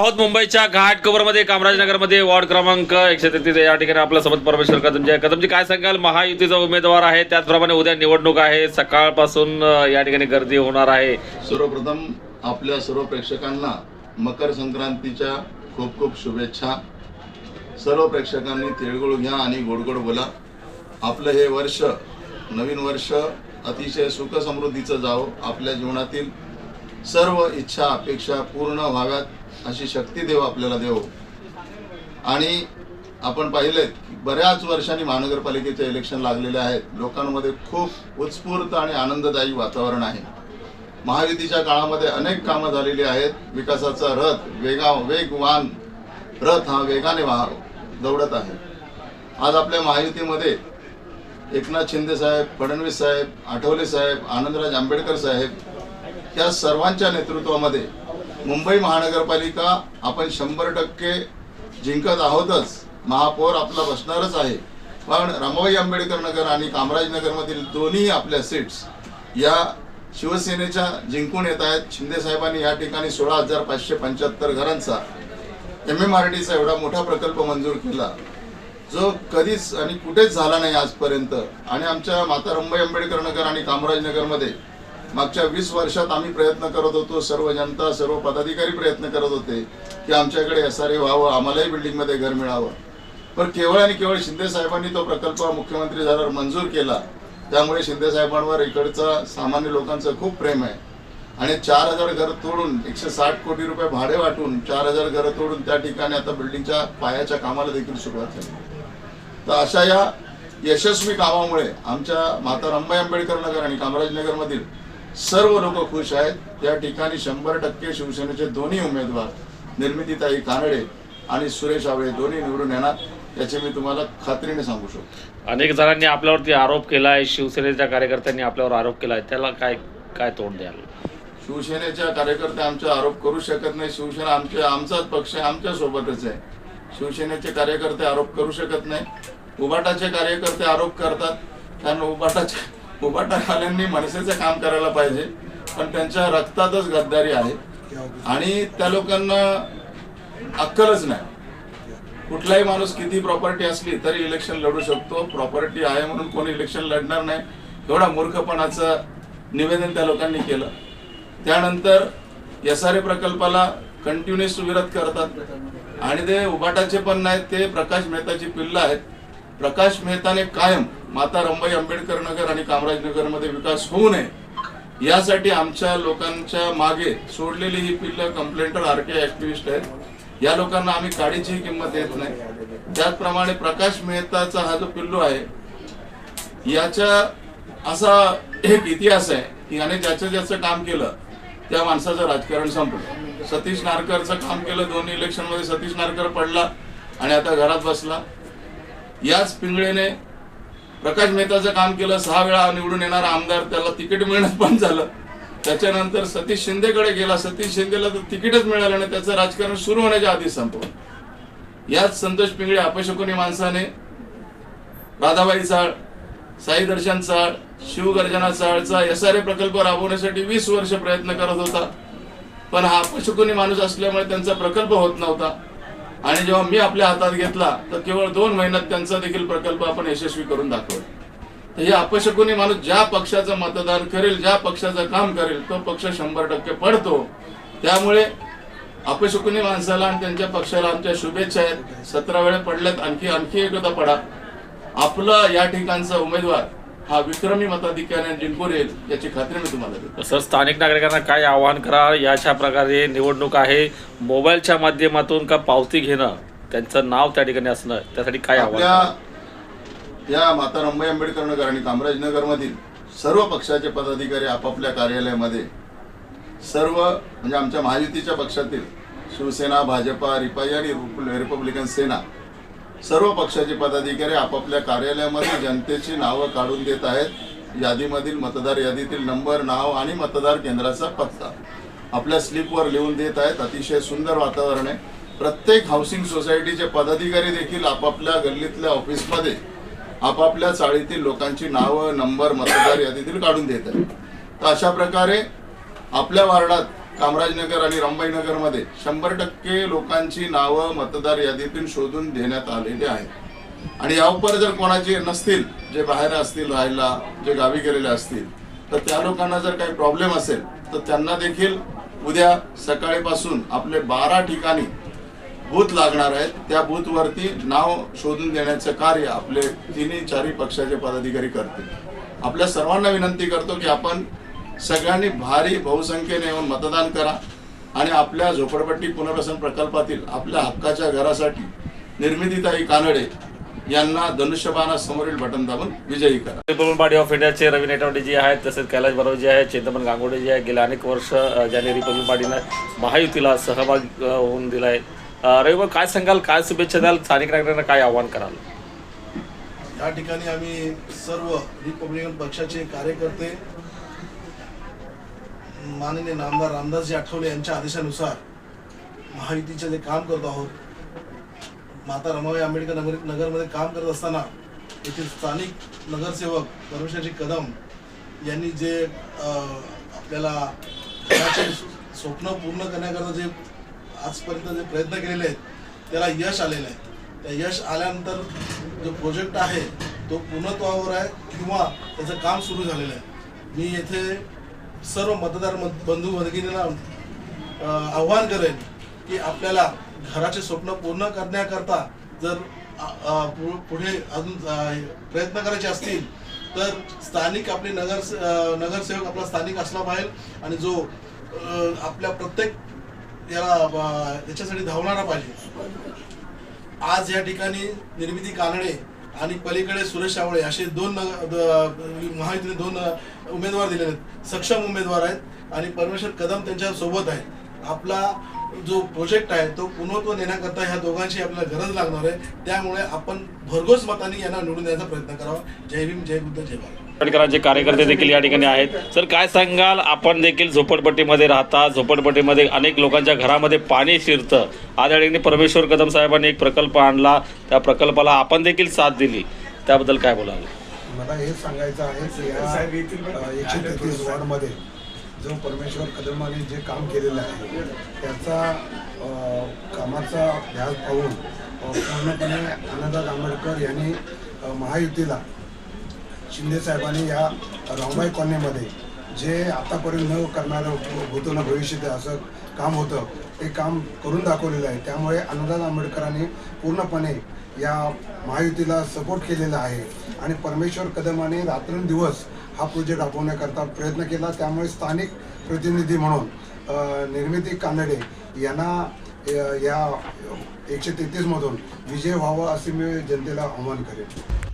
आहोत मुंबईच्या घाटमध्ये कामराजनगरमध्ये वॉर्ड क्रमांक एकशे तेहतीस या ठिकाणी आपल्यासोबत परमेश्वर कदमजी आहे. कदमजी काय सांगाल? महायुतीचा उमेदवार आहे. त्याचप्रमाणे उद्या निवडणूक आहे. सकाळपासून या ठिकाणी गर्दी होणार आहे. सर्वप्रथम आपल्या सर्व प्रेक्षकांना मकर संक्रांतीच्या खूप खूप शुभेच्छा. सर्व प्रेक्षकांनी तिळगुळ घ्या आणि गोडगोड बोला. आपलं हे वर्ष नवीन वर्ष अतिशय सुख समृद्धीचं जावं. आपल्या जीवनातील सर्व इच्छा अपेक्षा पूर्ण व्हाव्यात. अशी शक्ती देव आपल्याला देव. आणि आपण पाहिलेत की बऱ्याच वर्षांनी महानगरपालिकेचे इलेक्शन लागलेले आहेत. लोकांमध्ये खूप उत्स्फूर्त आणि आनंददायी वातावरण आहे. महायुतीच्या काळामध्ये अनेक कामं झालेली आहेत. विकासाचा रथ वेगा वेगवान रथ हा वेगाने वाह दौडत आहे. आज आपल्या महायुतीमध्ये एकनाथ शिंदे साहेब फडणवीस साहेब आठवले साहेब आनंदराज आंबेडकर साहेब या सर्वांच्या नेतृत्वामध्ये मुंबई महानगरपालिका आपण शंभर टक्के जिंकत आहोतच. महापौर आपला बसणारच आहे. पण रमाबाई आंबेडकर नगर आणि कामराजनगरमधील दोन्ही आपल्या सीट्स या शिवसेनेच्या जिंकून येत आहेत. शिंदे साहेबांनी या ठिकाणी सोळा हजार पाचशे पंच्याहत्तर घरांचा एम एम आर डीचा एवढा मोठा प्रकल्प मंजूर केला. जो कधीच आणि कुठेच झाला नाही आजपर्यंत. आणि आमच्या माता रंबाई आंबेडकर नगर आणि कामराजनगरमध्ये मागच्या वीस वर्षात आम्ही प्रयत्न करत होतो सर्व जनता सर्व पदाधिकारी प्रयत्न करत होते की आमच्याकडे एस आर ए व्हावं आम्हालाही बिल्डिंगमध्ये घर मिळावं. पण केवळ आणि केवळ शिंदे साहेबांनी तो प्रकल्प मुख्यमंत्री झाल्यावर मंजूर केला. त्यामुळे शिंदे साहेबांवर इकडचा सामान्य लोकांचं खूप प्रेम आहे. आणि चार हजार घर तोडून एकशे साठ कोटी रुपये भाडे वाटून चार हजार घरं तोडून त्या ठिकाणी आता बिल्डिंगच्या पायाच्या कामाला देखील सुरुवात झाली. तर अशा या यशस्वी कामामुळे आमच्या माता रंबाई आंबेडकर नगर आणि कामराजनगरमधील सर्व लोक खुश आहेत. या ठिकाणी शंभर टक्के शिवसेनेचे दोन्ही उमेदवार निर्मितीताई कानडे आणि सुरेश आवळे दोन्ही निवडून येणार. याची मी तुम्हाला खात्रीने सांगू शकतो. अनेक जणांनी आपल्यावरती आरोप केला आहे शिवसेनेच्या कार्यकर्त्यांनी आपल्यावर आरोप केला आहे त्याला काय काय तोंड द्याल? शिवसेनेच्या कार्यकर्ते आमचे आरोप करू शकत नाही. शिवसेना आमचे आमचाच पक्ष आमच्या सोबतच आहे. शिवसेनेचे कार्यकर्ते आरोप करू शकत नाही. उबाटाचे कार्यकर्ते आरोप करतात. कारण उबाटाचे उबाटावाल्यांनी मनसेचं काम करायला पाहिजे पण त्यांच्या रक्तातच गद्दारी आहे. आणि त्या लोकांना अक्कलच नाही. कुठलाही माणूस किती प्रॉपर्टी असली तरी इलेक्शन लढू शकतो. प्रॉपर्टी आहे म्हणून कोणी इलेक्शन लढणार नाही. एवढा मूर्खपणाचं निवेदन त्या लोकांनी केलं. त्यानंतर एस आर ए प्रकल्पाला कंटिन्युअस विरोध करतात. आणि ते उबाटाचे पण नाहीत ते प्रकाश मेहताची पिल्ल आहेत. प्रकाश मेहताने कायम माता रंबाई आंबेडकर नगर आणि कामराजनगरमध्ये विकास होऊ नये. यासाठी आमच्या लोकांच्या मागे सोडलेली ही पिल्ल कंप्लेंटर आरके ऍक्टिव्हिस्ट आहेत. या लोकांना आम्ही काडीचीही किंमत देत नाही. त्याचप्रमाणे प्रकाश मेहताचा हा जो पिल्लू आहे याचा असा एक इतिहास आहे की याने ज्याचं ज्याचं काम केलं त्या माणसाचं राजकारण संपलं. सतीश नारकरचं काम केलं दोन्ही इलेक्शनमध्ये सतीश नारकर पडला आणि आता घरात बसला. याच पिंगळेने प्रकाश मेहताचं काम केलं सहा वेळा निवडून येणारा आमदार त्याला तिकीट मिळणं पण झालं. त्याच्यानंतर सतीश शिंदेकडे गेला. सतीश शिंदेला तर तिकीटच मिळालं नाही. त्याचं राजकारण सुरू होण्याच्या आधी संपवलं याच संतोष पिंगळे अपशकुनी माणसाने राधाबाई चाळ साई दर्शन चाळ शिवगर्जना चाळचा एस आर ए प्रकल्प राबवण्यासाठी वीस वर्ष प्रयत्न करत होता. पण हा अपशकुनी माणूस असल्यामुळे त्यांचा प्रकल्प होत नव्हता. आणि जेव्हा मी आपल्या हातात घेतला तर केवळ दोन महिन्यात त्यांचा देखील प्रकल्प आपण यशस्वी करून दाखवला. तर हे अपशकुनी माणूस ज्या पक्षाचं मतदान करेल ज्या पक्षाचं काम करेल तो पक्ष शंभर टक्के पडतो. त्यामुळे अपशकुनी माणसाला आणि त्यांच्या पक्षाला आमच्या शुभेच्छा आहेत. सतरा वेळे पडल्यात आणखी आणखी एकदा पडा. आपला या ठिकाणचा उमेदवार हा विक्रमी मताधिक्याने जिंकून येईल याची खात्री मी तुम्हाला देतो. सर स्थानिक नागरिकांना काय आवाहन करा? याच्या प्रकारे निवडणूक आहे. मोबाईलच्या माध्यमातून का पावती घेणं? त्यांचं नाव त्या ठिकाणी असणं त्यासाठी काय आव्हान आपल्या? या माता रंबाई आंबेडकर नगर आणि कामराजनगर मधील सर्व पक्षाचे पदाधिकारी आपापल्या कार्यालयामध्ये सर्व म्हणजे आमच्या महायुतीच्या पक्षातील शिवसेना भाजपा रिपाई आणि रिप- रिपब्लिकन सेना सर्व पक्षाचे पदाधिकारी आपापल्या कार्यालयामध्ये जनतेची नावं काढून देत आहेत. यादीमधील मतदार यादीतील नंबर नाव आणि मतदार केंद्राचा पत्ता आपल्या स्लिपवर लिहून देत आहेत. अतिशय सुंदर वातावरण आहे. प्रत्येक हाऊसिंग सोसायटीचे पदाधिकारी देखील आपापल्या गल्लीतल्या ऑफिसमध्ये आपापल्या चाळीतील लोकांची नावं नंबर मतदार यादीतील काढून देत आहेत. तर अशा प्रकारे आपल्या वार्डात कामराजनगर आणि रंभाईनगरमध्ये शंभर टक्के लोकांची नावं मतदार यादीतून शोधून देण्यात आलेली आहेत. आणि यावर जर कोणाचे नसतील जे बाहेर असतील राहायला जे गावी गेलेले असतील तर त्या लोकांना जर काही प्रॉब्लेम असेल तर त्यांना देखील उद्या सकाळीपासून आपले बारा ठिकाणी बूथ लागणार आहेत. त्या बूथवरती नाव शोधून देण्याचं कार्य आपले तिन्ही चारही पक्षाचे पदाधिकारी करतील. आपल्या सर्वांना विनंती करतो की आपण सगळ्यांनी भारी बहुसंख्येने येऊन मतदान करा आणि आपल्या झोपडपट्टी पुनर्वसन प्रकल्पातील आपल्या हक्काच्या घरासाठी निर्मितीताई कानडे यांना धनुष्यबाणा समोरील बटन दाबून विजयी करा. रिपब्लिकन पार्टी ऑफ इंडियाचे रवी नेटावडे जे आहेत तसेच कैलाश बरोबर जे आहे चेतमन गांगोडे जे आहे गेल्या अनेक वर्ष ज्यांनी रिपब्लिकन पार्टीनं महायुतीला सहभाग होऊन दिलाय. अ, रवी भाऊ, काय सांगाल काय शुभेच्छा द्याल? स्थानिक नागरिकांना काय आव्हान कराल? या ठिकाणी आम्ही सर्व रिपब्लिकन पक्षाचे कार्यकर्ते माननीय नामदार रामदासजी आठवले यांच्या आदेशानुसार महायुतीचे जे काम करत आहोत माता रमाबाई आंबेडकर नगर नगरमध्ये काम करत असताना येथील स्थानिक नगरसेवक परमेश्वरजी कदम यांनी जे आपल्याला घराचे स्वप्न पूर्ण करण्याकरता जे आजपर्यंत जे प्रयत्न केलेले आहेत त्याला यश आलेलं आहे. त्या यश आल्यानंतर जो प्रोजेक्ट आहे तो पूर्णत्वावर आहे किंवा त्याचं काम सुरू झालेलं आहे. मी येथे सर्व मतदार बंधू भगिनींना आव्हान करेन की आपल्याला घराचे स्वप्न पूर्ण करण्याकरता जर पु- पुढे अजून प्रयत्न करायचे असतील तर स्थानिक आपले नगर नगरसेवक आपला स्थानिक असला पाहिजे आणि जो आपल्या प्रत्येक याला याच्यासाठी धावणारा पाहिजे. आज या ठिकाणी निर्मिती कानडे आणि पलीकडे सुरेश आवळे असे दोन महायुतीने दोन उमेदवार दिलेले आहेत. सक्षम उमेदवार आहेत आणि परमेश्वर कदम त्यांच्यासोबत आहे आपला जो प्रोजेक्ट आहे तो पूर्णत्व नेण्याकरता ह्या दोघांची आपल्याला गरज लागणार आहे. त्यामुळे आपण भरघोस मताने यांना निवडून द्यायचा प्रयत्न करावा. जय भीम जय बुद्ध जय भारत. आंबेडकरांचे कार्यकर्ते देखील या ठिकाणी आहेत. सर काय सांगाल? आपण देखील झोपडपट्टीमध्ये राहता झोपडपट्टीमध्ये अनेक लोकांच्या घरामध्ये पाणी शिरतं. आज या ठिकाणी परमेश्वर कदम साहेबांनी एक प्रकल्प आणला. त्या प्रकल्पाला आपण देखील साथ दिली. त्याबद्दल काय बोलाल? मला हे सांगायचं आहे की या एकशे तेहतीस वॉर्डमध्ये जो परमेश्वर कदमाने जे काम केलेलं आहे त्याचा कामाचा ध्यास पाहून पूर्णपणे अण्णादास आंबेडकर यांनी महायुतीला शिंदे साहेबांनी या रामबाई कॉलनीमध्ये जे आतापर्यंत न करणारं होतं ना भविष्यात असं काम होतं ते काम करून दाखवलेलं आहे. त्यामुळे अनुदान आंबेडकरांनी पूर्णपणे या महायुतीला सपोर्ट केलेला आहे. आणि परमेश्वर कदमाने रात्रंदिवस हा प्रोजेक्ट राबवण्याकरता प्रयत्न केला. त्यामुळे स्थानिक प्रतिनिधी म्हणून निर्मिती कानडे यांना या एकशे तेहतीसमधून विजय व्हावा असे मी जनतेला आव्हान करेन.